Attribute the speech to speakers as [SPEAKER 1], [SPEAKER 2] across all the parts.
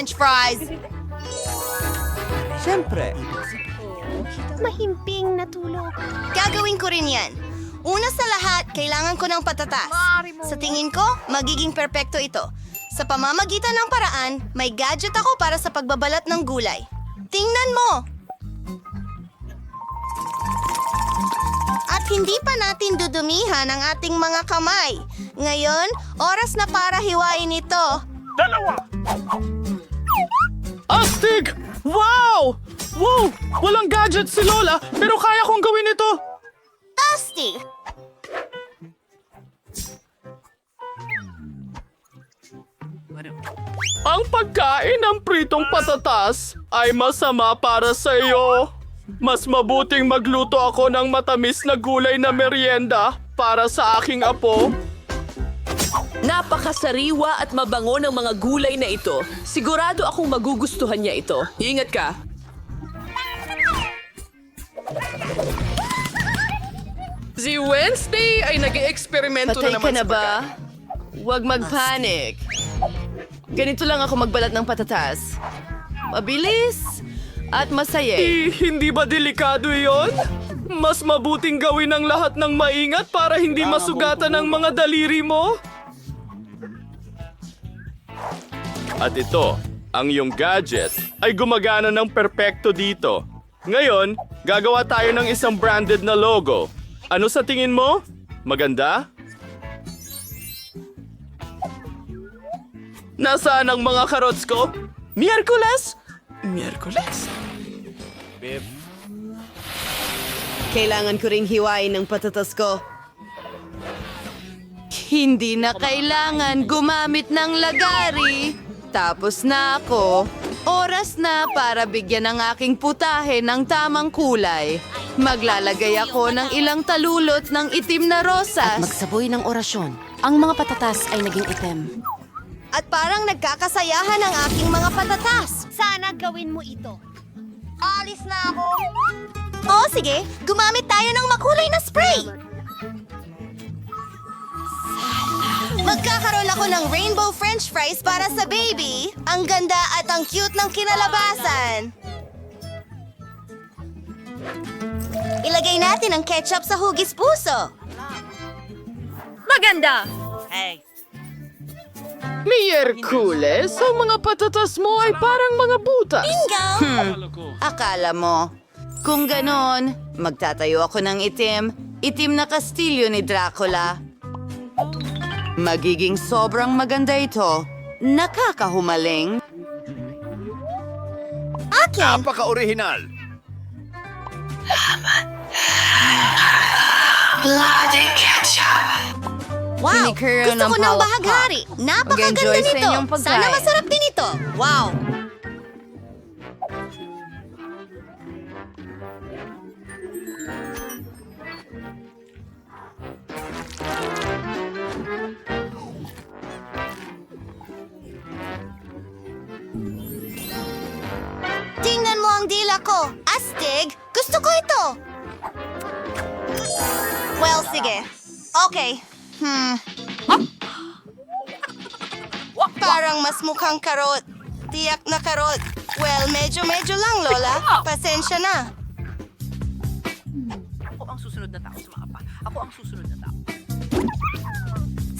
[SPEAKER 1] french fries.
[SPEAKER 2] Siyempre.
[SPEAKER 3] Mahimping natulog.
[SPEAKER 1] Gagawin ko rin yan. Una sa lahat, kailangan ko ng patatas. Sa tingin ko, magiging perpekto ito. Sa pamamagitan ng paraan, may gadget ako para sa pagbabalat ng gulay. Tingnan mo! At hindi pa natin dudumihan ang ating mga kamay. Ngayon, oras na para hiwain ito.
[SPEAKER 4] Astig! Wow! Wow! Walang gadget si Lola, pero kaya kong gawin ito!
[SPEAKER 1] Toasty!
[SPEAKER 4] Ang pagkain ng pritong patatas ay masama para sa iyo. Mas mabuting magluto ako ng matamis na gulay na merienda para sa aking apo.
[SPEAKER 5] Napakasariwa at mabango ng mga gulay na ito. Sigurado akong magugustuhan niya ito. Ingat ka. Si Wednesday ay nag eksperimento
[SPEAKER 6] Patay
[SPEAKER 5] na
[SPEAKER 6] ka
[SPEAKER 5] naman
[SPEAKER 6] na
[SPEAKER 5] sa
[SPEAKER 6] ba? Huwag magpanik. Ganito lang ako magbalat ng patatas. Mabilis at masaya.
[SPEAKER 4] Eh, hindi ba delikado yon? Mas mabuting gawin ang lahat ng maingat para hindi masugatan ang mga daliri mo. At ito, ang iyong gadget ay gumagana ng perpekto dito. Ngayon, gagawa tayo ng isang branded na logo. Ano sa tingin mo? Maganda? Nasaan ang mga karots ko? Miyerkules? Miyerkules?
[SPEAKER 6] Kailangan ko ring hiwain ng patatas ko. Hindi na kailangan gumamit ng lagari. Tapos na ako. Oras na para bigyan ng aking putahe ng tamang kulay. Maglalagay ako ng ilang talulot ng itim na rosas.
[SPEAKER 3] Magsaboy ng orasyon. Ang mga patatas ay naging itim.
[SPEAKER 1] At parang nagkakasayahan ang aking mga patatas.
[SPEAKER 3] Sana gawin mo ito.
[SPEAKER 1] Alis na ako. Oo, sige. Gumamit tayo ng makulay na spray. Magkakaroon ako ng rainbow french fries para sa baby. Ang ganda at ang cute ng kinalabasan. Ilagay natin ang ketchup sa hugis puso.
[SPEAKER 3] Maganda!
[SPEAKER 5] Miyerkules, ang mga patatas mo ay parang mga butas.
[SPEAKER 1] Bingo!
[SPEAKER 6] Akala mo, kung ganon, magtatayo ako ng itim, itim na kastilyo ni Dracula. Magiging sobrang maganda ito. Nakakahumaling.
[SPEAKER 1] Akin!
[SPEAKER 7] Napaka-orihinal.
[SPEAKER 1] Wow!
[SPEAKER 6] Kinikiro
[SPEAKER 1] Gusto
[SPEAKER 6] ng
[SPEAKER 1] ko ng
[SPEAKER 6] palakpak.
[SPEAKER 1] bahaghari. Napakaganda
[SPEAKER 6] Mag-enjoy sa
[SPEAKER 1] nito.
[SPEAKER 6] inyong pagkain.
[SPEAKER 1] Sana masarap din ito. Wow! Mo ang dila ko. Astig, gusto ko ito. Well, sige. Okay. Hmm. Parang mas mukhang karot. Tiyak na karot. Well, medyo-medyo lang, Lola. Pasensya na.
[SPEAKER 5] Ako ang susunod na tao sa mga pa. Ako ang susunod na tao.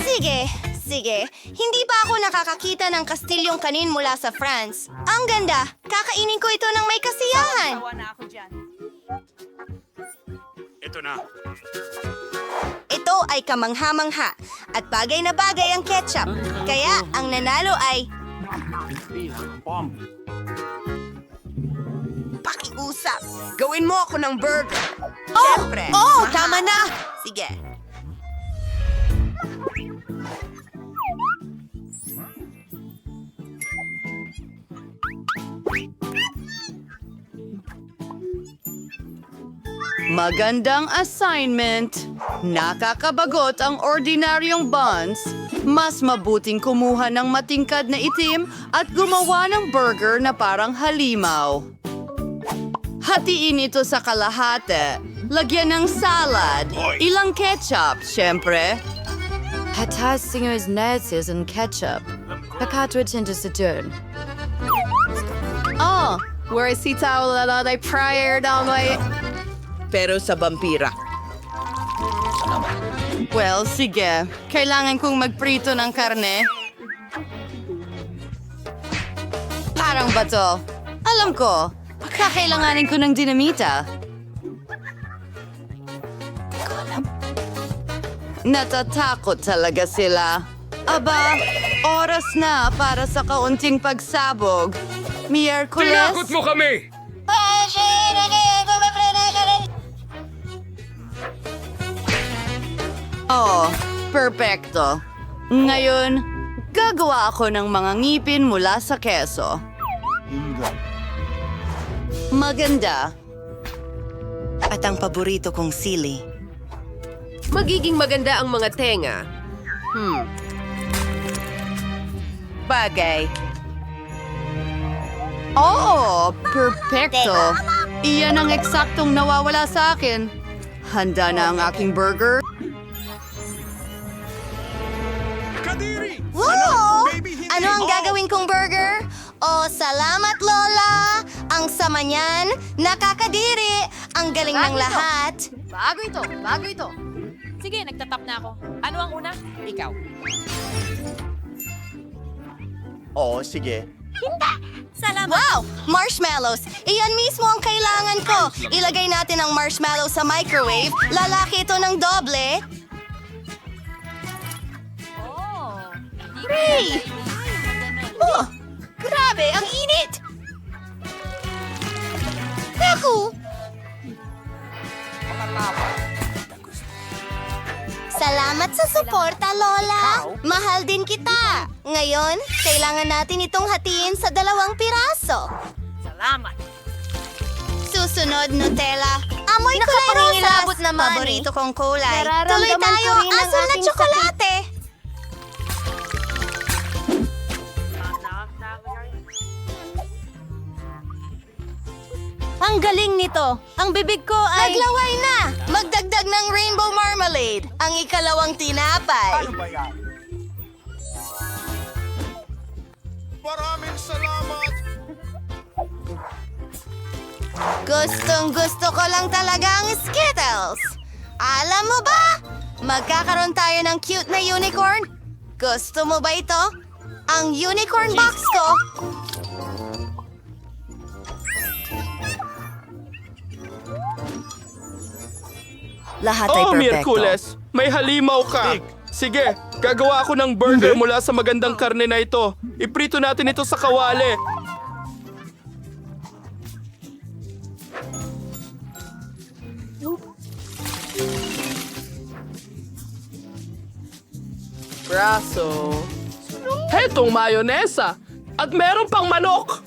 [SPEAKER 1] Sige, sige. Hindi pa ako nakakakita ng kastilyong kanin mula sa France. Ang ganda. Kakainin ko ito ng may kasiyahan.
[SPEAKER 7] Ito na.
[SPEAKER 1] Ito ay kamangha-mangha at bagay na bagay ang ketchup. Kaya ang nanalo ay... Pakiusap.
[SPEAKER 6] Gawin mo ako ng burger.
[SPEAKER 1] Oh!
[SPEAKER 6] Siyempre.
[SPEAKER 1] Oh! Tama na! Sige.
[SPEAKER 6] Magandang assignment. Nakakabagot ang ordinaryong buns. Mas mabuting kumuha ng matingkad na itim at gumawa ng burger na parang halimaw. Hatiin ito sa kalahati. Lagyan ng salad. Ilang ketchup, syempre.
[SPEAKER 3] Hatas singers nerds and ketchup. Pagkatwit into sa dun.
[SPEAKER 6] Oh, where is si Tao Lalay prior down my...
[SPEAKER 5] Pero sa vampira.
[SPEAKER 6] Well, sige. Kailangan kong magprito ng karne. Parang bato. Alam ko, kakailanganin ko ng dinamita. Natatakot talaga sila. Aba, oras na para sa kaunting pagsabog. Miyerkules?
[SPEAKER 7] mo kami!
[SPEAKER 6] Oo, perfecto. Ngayon, gagawa ako ng mga ngipin mula sa keso. Maganda.
[SPEAKER 1] At ang paborito kong sili.
[SPEAKER 2] Magiging maganda ang mga tenga.
[SPEAKER 6] Bagay. Oo, perfecto. Iyan ang eksaktong nawawala sa akin. Handa na ang aking burger.
[SPEAKER 7] Kadiri!
[SPEAKER 1] Woo! Ano ang gagawin kong burger? Oh, salamat, Lola! Ang sama niyan, nakakadiri! Ang galing ng lahat!
[SPEAKER 3] Bago ito, bago ito. Sige, nagtatap na ako. Ano ang una? Ikaw.
[SPEAKER 8] Oo, sige.
[SPEAKER 1] Wow! Marshmallows! Iyan mismo ang kailangan ko! Ilagay natin ang marshmallow sa microwave. Lalaki ito ng doble. Ray! Oh! Grabe! Ang init! Naku! Salamat sa suporta, Lola! Mahal din kita! Ngayon, kailangan natin itong hatiin sa dalawang piraso.
[SPEAKER 3] Salamat.
[SPEAKER 1] Susunod, Nutella. Amoy kulay rosas. naman Paborito kong kulay. Tuloy tayo, asul na tsokolate. Ang galing nito. Ang bibig ko ay... Naglaway na! Magdagdag ng rainbow marmalade. Ang ikalawang tinapay.
[SPEAKER 8] Ano ba yan? Maraming salamat!
[SPEAKER 1] Gustong gusto ko lang talaga ang Skittles. Alam mo ba? Magkakaroon tayo ng cute na unicorn. Gusto mo ba ito? Ang unicorn box ko. Lahat
[SPEAKER 4] Oh, Miyerkules, may halimaw ka. Sige, gagawa ako ng burger mula sa magandang karne na ito. Iprito natin ito sa kawali.
[SPEAKER 5] Braso.
[SPEAKER 4] Hetong mayonesa. At meron pang manok.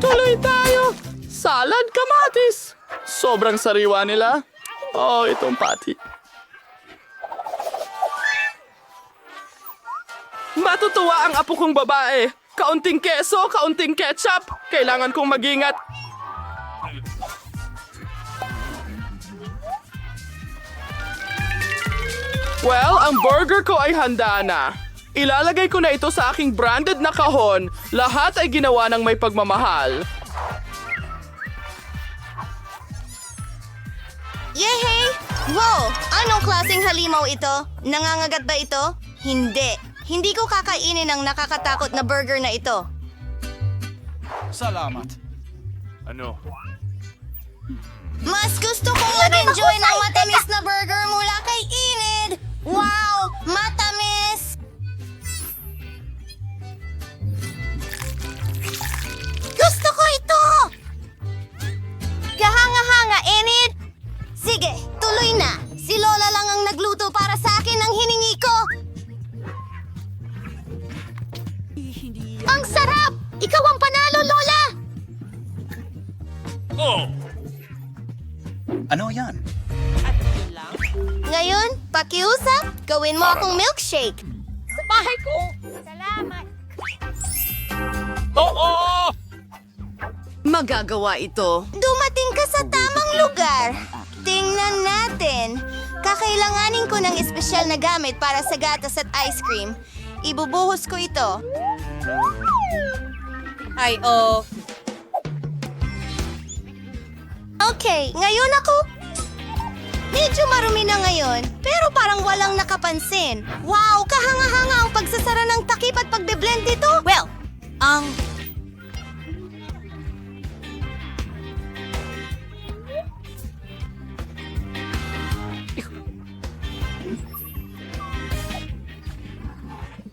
[SPEAKER 4] Tuloy tayo. Salad kamatis. Sobrang sariwa nila. Oh, itong pati. Matutuwa ang apo kong babae. Kaunting keso, kaunting ketchup. Kailangan kong magingat. Well, ang burger ko ay handa na. Ilalagay ko na ito sa aking branded na kahon. Lahat ay ginawa ng may pagmamahal.
[SPEAKER 1] Yehey! Wow! Anong klaseng halimaw ito? Nangangagat ba ito? Hindi. Hindi ko kakainin ang nakakatakot na burger na ito.
[SPEAKER 8] Salamat.
[SPEAKER 7] Ano?
[SPEAKER 1] Mas gusto kong mag-enjoy ng matamis na burger mula kay Enid! Wow! Matamis! Gusto ko ito! Gawin mo akong milkshake.
[SPEAKER 7] Oo!
[SPEAKER 6] Magagawa ito.
[SPEAKER 1] Dumating ka sa tamang lugar. Tingnan natin. Kakailanganin ko ng espesyal na gamit para sa gatas at ice cream. Ibubuhos ko ito.
[SPEAKER 3] Ay, oh.
[SPEAKER 1] Okay, ngayon ako... Medyo marumi na ngayon, pero parang walang nakapansin. Wow, kahanga-hanga ang pagsasara ng takip at pagbe-blend dito. Well, ang...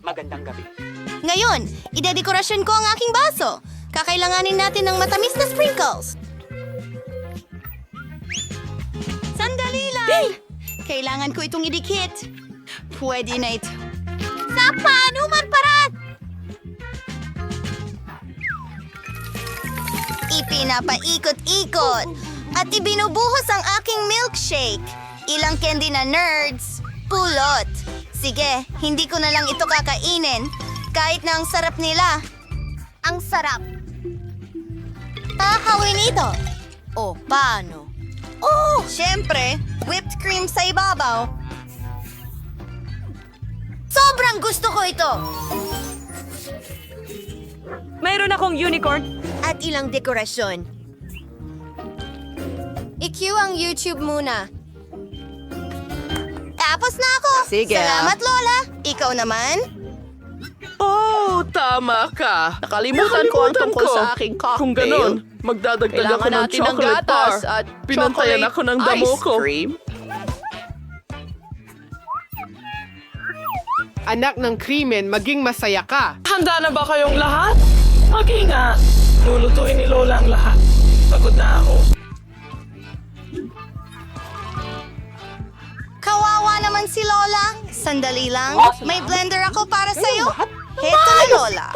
[SPEAKER 5] Magandang gabi.
[SPEAKER 1] Ngayon, idedekorasyon ko ang aking baso. Kakailanganin natin ng matamis na sprinkles. Lang! Kailangan ko itong idikit. Pwede na ito. Sa panuman parat! Ipinapaikot-ikot at ibinubuhos ang aking milkshake. Ilang candy na nerds. Pulot. Sige, hindi ko na lang ito kakainin. Kahit na ang sarap nila. Ang sarap. Kakawin ito. O, paano? Oh, syempre, whipped cream sa ibabaw. Sobrang gusto ko ito.
[SPEAKER 5] Mayroon akong unicorn.
[SPEAKER 1] At ilang dekorasyon. I-cue ang YouTube muna. Tapos na ako.
[SPEAKER 6] Sige.
[SPEAKER 1] Salamat, Lola. Ikaw naman?
[SPEAKER 5] Oh, tama ka. Nakalimutan, ko ang tungkol sa aking cocktail.
[SPEAKER 4] Kung ganon, magdadagdag ako
[SPEAKER 5] Kailangan
[SPEAKER 4] ng
[SPEAKER 5] natin ng
[SPEAKER 4] chocolate
[SPEAKER 5] gatas
[SPEAKER 4] bar.
[SPEAKER 5] at
[SPEAKER 4] Pinantayan
[SPEAKER 5] chocolate
[SPEAKER 4] ako ng damo
[SPEAKER 5] ice
[SPEAKER 4] ko.
[SPEAKER 5] cream.
[SPEAKER 2] Anak ng krimen, maging masaya ka.
[SPEAKER 9] Handa na ba kayong lahat? Mag-ingat. Lulutuin ni Lola ang lahat. Pagod na ako.
[SPEAKER 1] Kawawa naman si Lola. Sandali lang. May blender ako para sa'yo. Heto na, Lola.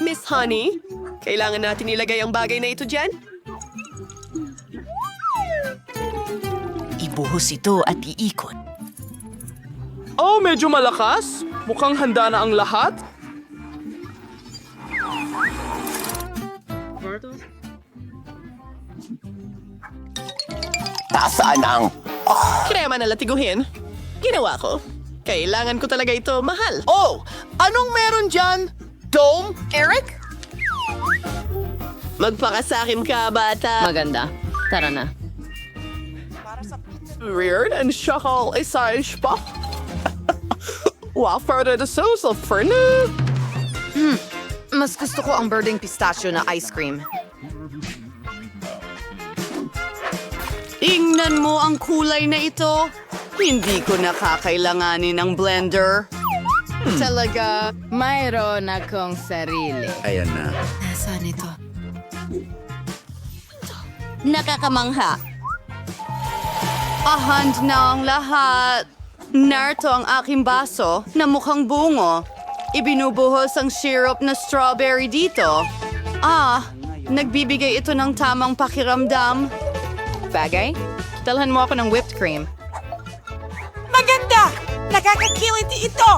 [SPEAKER 5] Miss Honey, kailangan natin ilagay ang bagay na ito dyan?
[SPEAKER 10] Ibuhos ito at iikot.
[SPEAKER 4] Oh, medyo malakas. Mukhang handa na ang lahat.
[SPEAKER 8] Nasaan ang...
[SPEAKER 5] Krema na latiguhin. Ginawa ko. Kailangan ko talaga ito mahal.
[SPEAKER 6] Oh, anong meron dyan? Dome? Eric?
[SPEAKER 5] Magpakasakim ka, bata.
[SPEAKER 3] Maganda. Tara na.
[SPEAKER 4] Weird and shakal isaish pa. Wafer de sauce for
[SPEAKER 6] Mas gusto ko ang birding pistachio na ice cream. Tingnan mo ang kulay na ito. Hindi ko nakakailanganin ng blender. Talaga,
[SPEAKER 3] Mayroon akong sarili.
[SPEAKER 8] Ayan na.
[SPEAKER 6] Nasaan ito? Nakakamangha. Ahand na ang lahat. Narto ang aking baso na mukhang bungo. Ibinubuhos ang syrup na strawberry dito. Ah, nagbibigay ito ng tamang pakiramdam.
[SPEAKER 3] Bagay? Dalhan mo ako ng whipped cream.
[SPEAKER 9] Maganda! Nakakakiliti ito!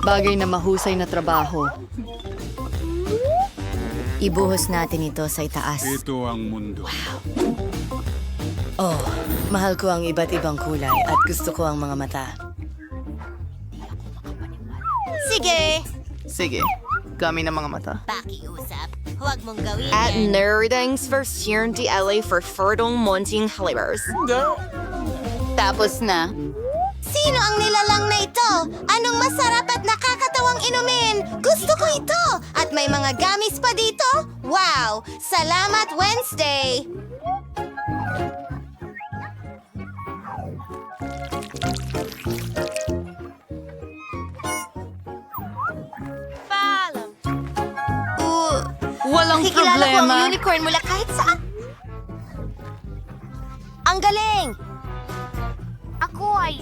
[SPEAKER 6] Bagay na mahusay na trabaho.
[SPEAKER 1] Ibuhos natin ito sa itaas.
[SPEAKER 7] Ito ang mundo.
[SPEAKER 10] Oh, mahal ko ang iba't ibang kulay at gusto ko ang mga mata.
[SPEAKER 1] Sige,
[SPEAKER 6] Sige, kami ng mga mata.
[SPEAKER 1] pakiusap. Huwag mong gawin
[SPEAKER 11] At
[SPEAKER 1] yan.
[SPEAKER 11] Nerdings version di LA for fertile munting flavors.
[SPEAKER 6] Tapos na.
[SPEAKER 1] Sino ang nilalang na ito? Anong masarap at nakakatawang inumin? Gusto ko ito! At may mga gamis pa dito? Wow! Salamat Wednesday! Paalam. Uh,
[SPEAKER 6] Walang
[SPEAKER 1] Nakikilala ko ang
[SPEAKER 6] problema.
[SPEAKER 1] unicorn mula kahit saan. Ang galing! Ako ay...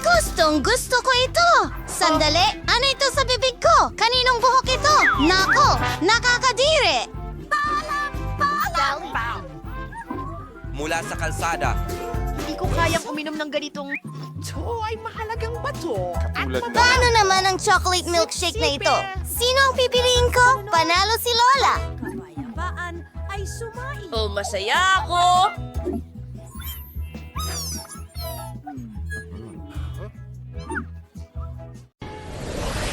[SPEAKER 1] Gustong gusto ko ito! Sandali, ano ito sa bibig ko? Kaninong buhok ito? Nako, nakakadiri! Paalam! Paalam!
[SPEAKER 12] Mula sa kalsada,
[SPEAKER 5] ko kayang uminom ng ganitong... Ito ay mahalagang bato. At
[SPEAKER 1] Paano naman ang chocolate milkshake na ito? Sino ang pipiliin ko? Panalo si Lola.
[SPEAKER 11] Oh, masaya ako!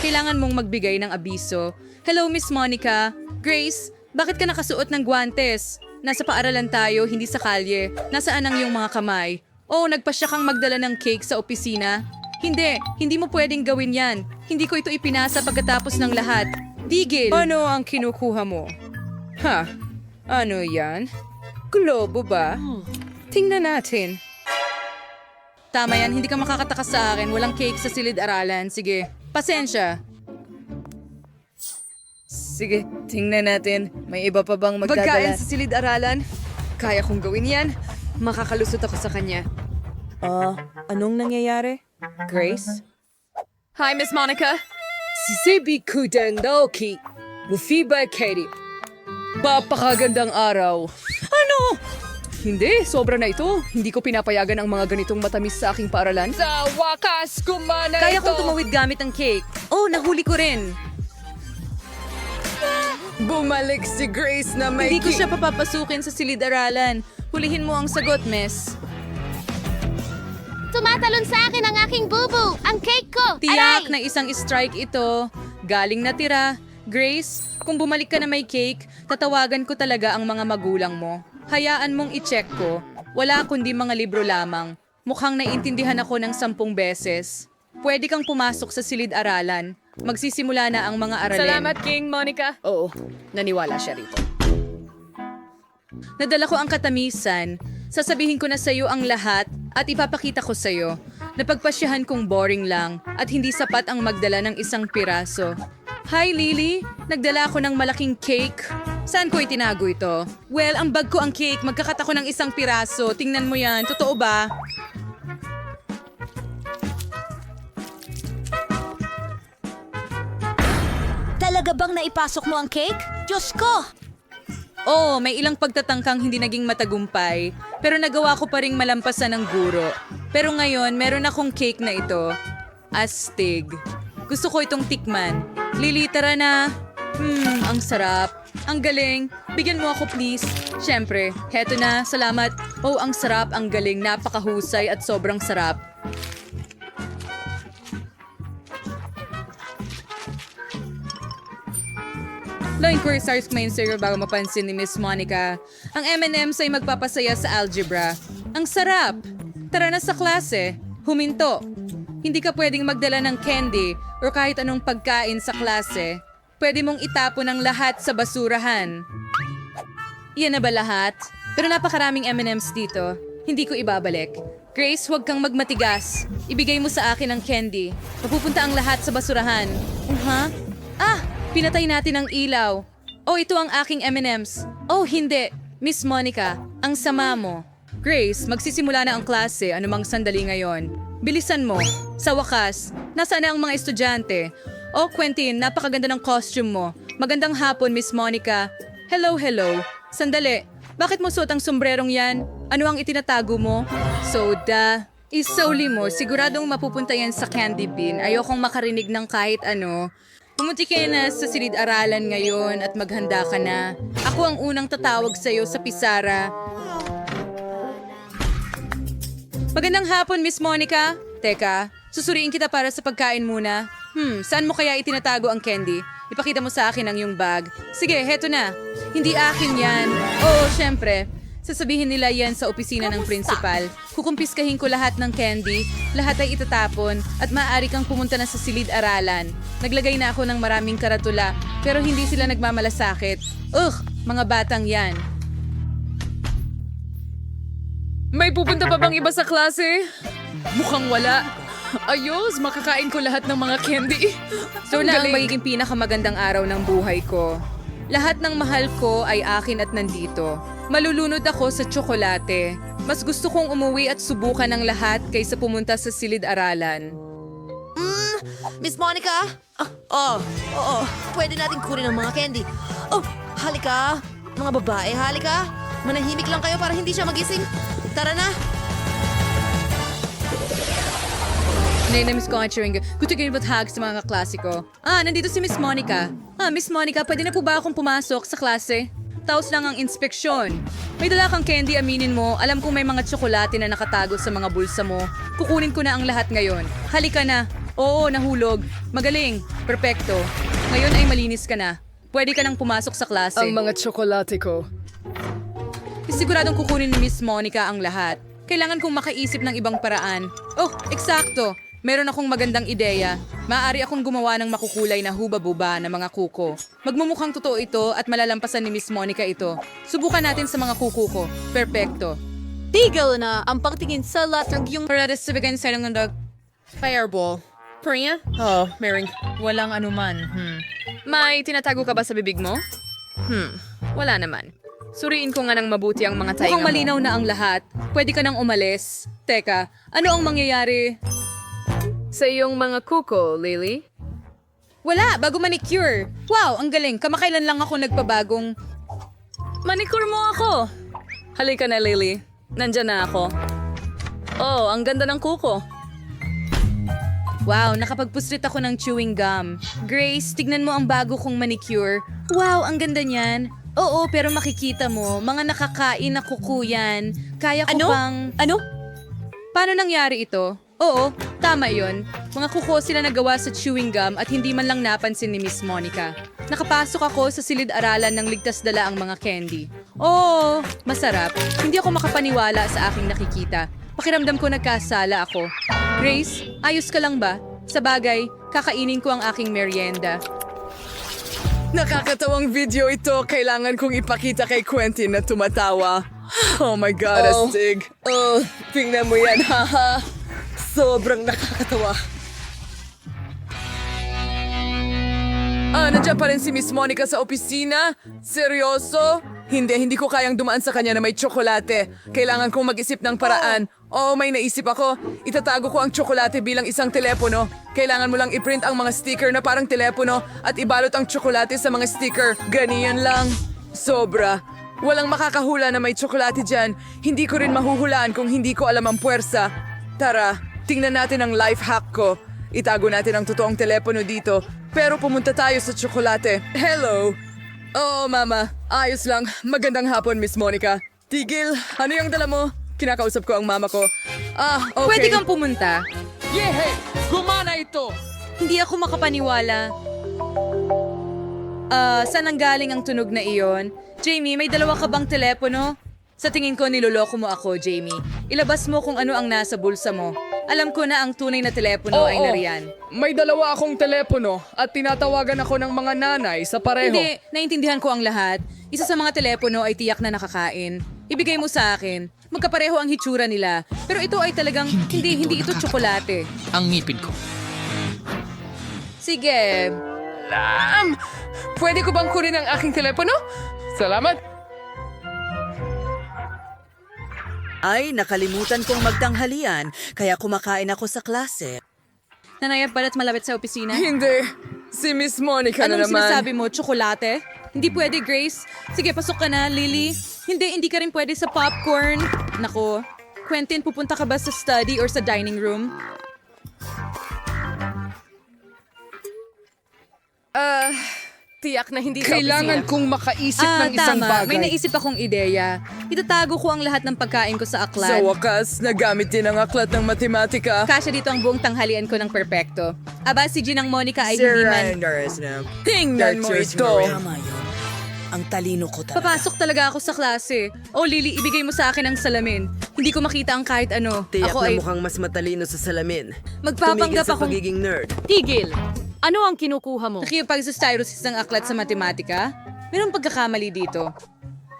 [SPEAKER 3] Kailangan mong magbigay ng abiso. Hello, Miss Monica. Grace, bakit ka nakasuot ng guantes? Nasa paaralan tayo, hindi sa kalye. Nasaan ang iyong mga kamay? Oh, nagpasya kang magdala ng cake sa opisina? Hindi, hindi mo pwedeng gawin yan. Hindi ko ito ipinasa pagkatapos ng lahat. Digil! Ano ang kinukuha mo? Ha? Ano yan? Globo ba? Tingnan natin. Tama yan, hindi ka makakatakas sa akin. Walang cake sa silid-aralan. Sige, pasensya. Sige, tingnan natin. May iba pa bang magdadala? Pagkain sa silid-aralan? Kaya kong gawin yan. Makakalusot ako sa kanya. Ah, anong nangyayari? Grace? Hi, Miss Monica. Sisibi Kudendoki. Mufiba Katie. Papakagandang araw. Ano? Hindi, sobra na ito. Hindi ko pinapayagan ang mga ganitong matamis sa aking paaralan. Sa wakas, kumana Kaya kong tumawid gamit ang cake. Oh, nahuli ko rin. Bumalik si Grace na may Hindi ko siya papapasukin sa silid-aralan. Hulihin mo ang sagot, miss.
[SPEAKER 1] Tumatalon sa akin ang aking bubu, ang cake ko.
[SPEAKER 3] Tiyak na isang strike ito. Galing na tira. Grace, kung bumalik ka na may cake, tatawagan ko talaga ang mga magulang mo. Hayaan mong i-check ko. Wala kundi mga libro lamang. Mukhang naiintindihan ako ng sampung beses. Pwede kang pumasok sa silid-aralan. Magsisimula na ang mga aralin. King Monica. Oo, naniwala siya rito. Nadala ko ang katamisan. Sasabihin ko na sa'yo ang lahat at ipapakita ko sa'yo. Napagpasyahan kong boring lang at hindi sapat ang magdala ng isang piraso. Hi, Lily! Nagdala ako ng malaking cake. Saan ko itinago ito? Well, ang bag ko ang cake. Magkakat ako ng isang piraso. Tingnan mo yan. Totoo ba?
[SPEAKER 1] Talaga bang naipasok mo ang cake? Diyos ko!
[SPEAKER 3] Oo, may ilang pagtatangkang hindi naging matagumpay, pero nagawa ko pa ring malampasan ng guro. Pero ngayon, meron akong cake na ito. Astig. Gusto ko itong tikman. Lilitara na. Hmm, ang sarap. Ang galing. Bigyan mo ako please. Siyempre, heto na. Salamat. Oh, ang sarap, ang galing. Napakahusay at sobrang sarap. Law inquiry starts main serial bago mapansin ni Miss Monica. Ang M&M's ay magpapasaya sa algebra. Ang sarap! Tara na sa klase. Huminto. Hindi ka pwedeng magdala ng candy or kahit anong pagkain sa klase. Pwede mong itapon ang lahat sa basurahan. Iyan na ba lahat? Pero napakaraming M&M's dito. Hindi ko ibabalik. Grace, huwag kang magmatigas. Ibigay mo sa akin ang candy. Mapupunta ang lahat sa basurahan. Uh-huh. Ah! Pinatay natin ang ilaw. Oh, ito ang aking M&M's. Oh, hindi. Miss Monica, ang sama mo. Grace, magsisimula na ang klase anumang sandali ngayon. Bilisan mo. Sa wakas, nasaan na ang mga estudyante? Oh, Quentin, napakaganda ng costume mo. Magandang hapon, Miss Monica. Hello, hello. Sandali, bakit mo suot ang sombrerong yan? Ano ang itinatago mo? Soda. Isauli mo, siguradong mapupunta yan sa candy bin. Ayokong makarinig ng kahit ano. Pumunti ka na sa silid-aralan ngayon at maghanda ka na. Ako ang unang tatawag sa'yo sa Pisara. Magandang hapon, Miss Monica. Teka, susuriin kita para sa pagkain muna. Hmm, saan mo kaya itinatago ang candy? Ipakita mo sa akin ang iyong bag. Sige, heto na. Hindi akin yan. Oo, syempre. Sasabihin nila yan sa opisina ng principal. Kukumpiskahin ko lahat ng candy, lahat ay itatapon, at maaari kang pumunta na sa silid-aralan. Naglagay na ako ng maraming karatula, pero hindi sila nagmamalasakit. Ugh, mga batang yan. May pupunta pa bang iba sa klase? Mukhang wala. Ayos, makakain ko lahat ng mga candy. So na ang magiging pinakamagandang araw ng buhay ko. Lahat ng mahal ko ay akin at nandito. Malulunod ako sa tsokolate. Mas gusto kong umuwi at subukan ng lahat kaysa pumunta sa silid-aralan.
[SPEAKER 10] Mm, Miss Monica? Ah, oh, oo. Pwede natin kunin ang mga candy. Oh, halika. Mga babae, halika. Manahimik lang kayo para hindi siya magising. Tara na.
[SPEAKER 3] Nainamiss ko ang chewing gum. Gusto ko ba't hug sa mga klasiko. Ah, nandito si Miss Monica. Ah, Miss Monica, pwede na po ba akong pumasok sa klase? Taos lang ang inspeksyon. May dala kang candy, aminin mo. Alam kong may mga tsokolate na nakatago sa mga bulsa mo. Kukunin ko na ang lahat ngayon. Halika na. Oo, nahulog. Magaling. Perpekto. Ngayon ay malinis ka na. Pwede ka nang pumasok sa klase.
[SPEAKER 2] tsokolate ko.
[SPEAKER 3] Siguradong kukunin ni Miss Monica ang lahat. Kailangan kong makaisip ng ibang paraan. Oh, eksakto! Meron akong magandang ideya. Maaari akong gumawa ng makukulay na huba-buba na mga kuko. Magmumukhang totoo ito at malalampasan ni Miss Monica ito. Subukan natin sa mga kuko ko. Perpekto.
[SPEAKER 11] Tigil na ang pagtingin sa latrang yung...
[SPEAKER 3] Para sa bigyan sa ng dog. Fireball. Priya? Oh, Mering. Walang anuman. Hmm. May tinatago ka ba sa bibig mo? Hmm. Wala naman. Suriin ko nga ng mabuti ang mga tainga
[SPEAKER 11] Mukhang malinaw
[SPEAKER 3] na ang lahat. Pwede ka nang umalis. Teka, ano ang mangyayari?
[SPEAKER 2] Sa iyong mga kuko, Lily?
[SPEAKER 3] Wala, bago manicure. Wow, ang galing. Kamakailan lang ako nagpabagong... Manicure mo ako! Halika na, Lily. Nandyan na ako. Oh, ang ganda ng kuko. Wow, nakapagpuslit ako ng chewing gum. Grace, tignan mo ang bago kong manicure. Wow, ang ganda niyan. Oo, pero makikita mo, mga nakakain na kuko yan. Kaya ko
[SPEAKER 11] Ano?
[SPEAKER 3] bang...
[SPEAKER 11] Ano?
[SPEAKER 3] Paano nangyari ito? Oo, tama yon. Mga kuko sila nagawa sa chewing gum at hindi man lang napansin ni Miss Monica. Nakapasok ako sa silid-aralan ng ligtas dala ang mga candy. Oo, masarap. Hindi ako makapaniwala sa aking nakikita. Pakiramdam ko nagkasala ako. Grace, ayos ka lang ba? Sa bagay, kakainin ko ang aking merienda.
[SPEAKER 13] Nakakatawang video ito. Kailangan kong ipakita kay Quentin na tumatawa. Oh my God,
[SPEAKER 14] Oh.
[SPEAKER 13] astig.
[SPEAKER 14] Oh, tingnan mo yan, haha. Sobrang nakakatawa.
[SPEAKER 13] Ah, nandiyan pa rin si Miss Monica sa opisina? Seryoso? Hindi, hindi ko kayang dumaan sa kanya na may tsokolate. Kailangan kong mag-isip ng paraan. Oo, may naisip ako. Itatago ko ang tsokolate bilang isang telepono. Kailangan mo lang i-print ang mga sticker na parang telepono at ibalot ang tsokolate sa mga sticker. Ganiyan lang. Sobra. Walang makakahula na may tsokolate dyan. Hindi ko rin mahuhulaan kung hindi ko alam ang puwersa. Tara, tingnan natin ang life hack ko. Itago natin ang totoong telepono dito. Pero pumunta tayo sa tsokolate. Hello! Oo, mama. Ayos lang. Magandang hapon, Miss Monica. Tigil, ano yung dala mo? Kinakausap ko ang mama ko. Ah, okay.
[SPEAKER 3] Pwede kang pumunta.
[SPEAKER 13] Yehe! Gumana ito!
[SPEAKER 3] Hindi ako makapaniwala. Ah, saan ang galing ang tunog na iyon? Jamie, may dalawa ka bang telepono? Sa tingin ko, niloloko mo ako, Jamie. Ilabas mo kung ano ang nasa bulsa mo. Alam ko na ang tunay na telepono ay nariyan.
[SPEAKER 13] May dalawa akong telepono at tinatawagan ako ng mga nanay sa pareho.
[SPEAKER 3] Hindi, naintindihan ko ang lahat. Isa sa mga telepono ay tiyak na nakakain. Ibigay mo sa akin. Magkapareho ang hitsura nila. Pero ito ay talagang, hindi, hindi, ito tsokolate.
[SPEAKER 15] Ang ngipin ko.
[SPEAKER 3] Sige,
[SPEAKER 13] Lam! Pwede ko bang kunin ang aking telepono? Salamat!
[SPEAKER 16] Ay, nakalimutan kong magtanghalian, kaya kumakain ako sa klase.
[SPEAKER 3] nanayap balat malapit sa opisina?
[SPEAKER 13] Hindi. Si Miss Monica na
[SPEAKER 3] Anong
[SPEAKER 13] naman.
[SPEAKER 3] sinasabi mo? Tsokolate? Hindi pwede, Grace. Sige, pasok ka na, Lily. Hindi, hindi ka rin pwede sa popcorn. Nako, Quentin, pupunta ka ba sa study or sa dining room?
[SPEAKER 2] Ah, tiyak na hindi
[SPEAKER 13] Kailangan
[SPEAKER 2] sa opisina.
[SPEAKER 13] kong makaisip
[SPEAKER 3] ah,
[SPEAKER 13] ng isang
[SPEAKER 3] tama.
[SPEAKER 13] bagay.
[SPEAKER 3] May naisip akong ideya. Itatago ko ang lahat ng pagkain ko sa
[SPEAKER 13] Sa
[SPEAKER 3] aklat.
[SPEAKER 13] wakas, nagamit din ang aklat ng matematika.
[SPEAKER 3] Kasya dito ang buong tanghalian ko ng perpekto. Aba, si Ginang Monica ay hindi man...
[SPEAKER 13] Tingnan mo ito.
[SPEAKER 16] Tama yun. Ang talino ko talaga.
[SPEAKER 3] Papasok talaga ako sa klase. O Lily, ibigay mo sa akin ang salamin. Hindi ko makita ang kahit ano.
[SPEAKER 14] Tiyak
[SPEAKER 3] ako
[SPEAKER 14] na
[SPEAKER 3] ay
[SPEAKER 14] mukhang mas matalino sa salamin.
[SPEAKER 3] magpapanggap
[SPEAKER 14] Tumigil sa
[SPEAKER 3] akong
[SPEAKER 14] pagiging nerd.
[SPEAKER 11] Tigil! Ano ang kinukuha mo?
[SPEAKER 3] nakipagsustyrosis ng aklat sa matematika. Mayroong pagkakamali dito.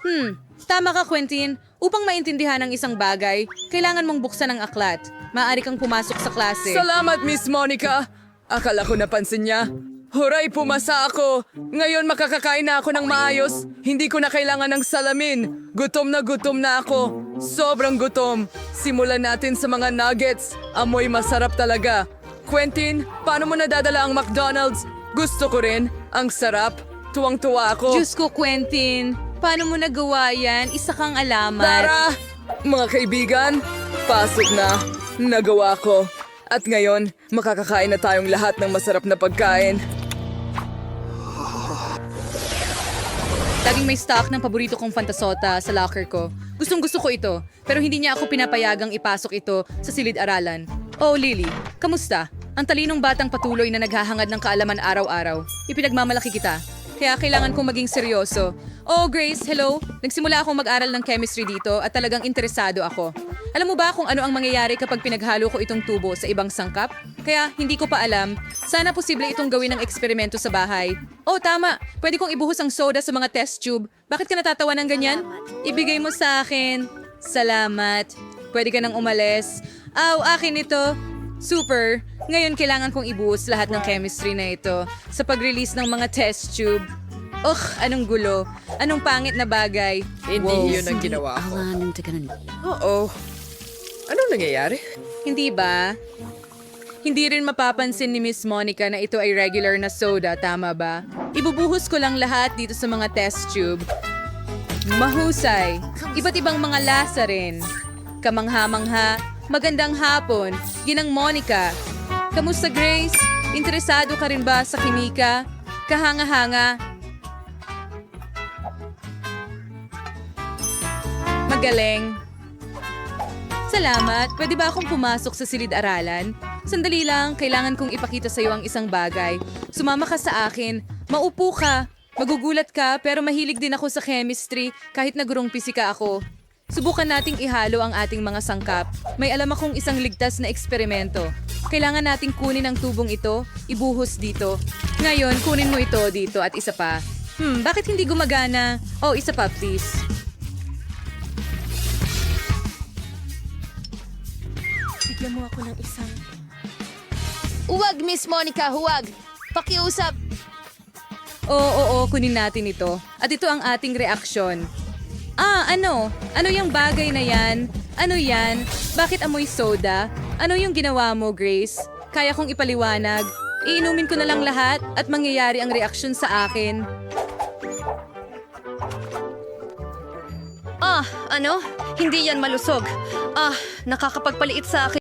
[SPEAKER 3] Hmm, tama ka Quentin. Upang maintindihan ang isang bagay, kailangan mong buksan ang aklat. Maaari kang pumasok sa klase.
[SPEAKER 13] Salamat, Miss Monica. Akala ko napansin niya. Huray, pumasa ako. Ngayon makakakain na ako ng maayos. Hindi ko na kailangan ng salamin. Gutom na gutom na ako. Sobrang gutom. Simulan natin sa mga nuggets. Amoy masarap talaga. Quentin, paano mo nadadala ang McDonald's? Gusto ko rin. Ang sarap. Tuwang-tuwa ako.
[SPEAKER 3] Diyos ko, Quentin. Paano mo nagawa yan? Isa kang alamat.
[SPEAKER 13] Tara! Mga kaibigan, pasok na. Nagawa ko.
[SPEAKER 6] At ngayon, makakakain na tayong lahat ng masarap na pagkain.
[SPEAKER 3] Laging may stock ng paborito kong fantasota sa locker ko. Gustong gusto ko ito, pero hindi niya ako pinapayagang ipasok ito sa silid-aralan. Oh, Lily, kamusta? Ang talinong batang patuloy na naghahangad ng kaalaman araw-araw. Ipinagmamalaki kita. Kaya kailangan kong maging seryoso. Oh, Grace, hello. Nagsimula akong mag-aral ng chemistry dito at talagang interesado ako. Alam mo ba kung ano ang mangyayari kapag pinaghalo ko itong tubo sa ibang sangkap? Kaya hindi ko pa alam. Sana posible itong gawin ng eksperimento sa bahay. Oh, tama. Pwede kong ibuhos ang soda sa mga test tube. Bakit ka natatawa ng ganyan? Ibigay mo sa akin. Salamat. Pwede ka nang umalis. Aw, akin ito. Super. Ngayon kailangan kong ibuhos lahat ng chemistry na ito sa pag-release ng mga test tube. Ugh, anong gulo. Anong pangit na bagay.
[SPEAKER 5] Hindi yun ang ginawa ko. Oo. Anong nangyayari?
[SPEAKER 3] Hindi ba? Hindi rin mapapansin ni Miss Monica na ito ay regular na soda, tama ba? Ibubuhos ko lang lahat dito sa mga test tube. Mahusay. Iba't ibang mga lasa rin. Kamangha-mangha. Magandang hapon. Ginang Monica. Kamusta Grace? Interesado ka rin ba sa kimika? Kahanga-hanga. Magaling. Salamat. Pwede ba akong pumasok sa silid-aralan? Sandali lang, kailangan kong ipakita sa iyo ang isang bagay. Sumama ka sa akin. Maupo ka. Magugulat ka, pero mahilig din ako sa chemistry kahit nagurong pisika ako. Subukan nating ihalo ang ating mga sangkap. May alam akong isang ligtas na eksperimento. Kailangan nating kunin ang tubong ito, ibuhos dito. Ngayon, kunin mo ito dito at isa pa. Hmm, bakit hindi gumagana? Oh, isa pa, please. Bigyan mo ako ng isang...
[SPEAKER 11] Huwag, Miss Monica, huwag. Pakiusap.
[SPEAKER 3] Oo, oo, oo, kunin natin ito. At ito ang ating reaksyon. Ah, ano? Ano yung bagay na yan? Ano yan? Bakit amoy soda? Ano yung ginawa mo, Grace? Kaya kong ipaliwanag. Iinumin ko na lang lahat at mangyayari ang reaksyon sa akin.
[SPEAKER 1] Ah, ano? Hindi yan malusog. Ah, nakakapagpaliit sa akin.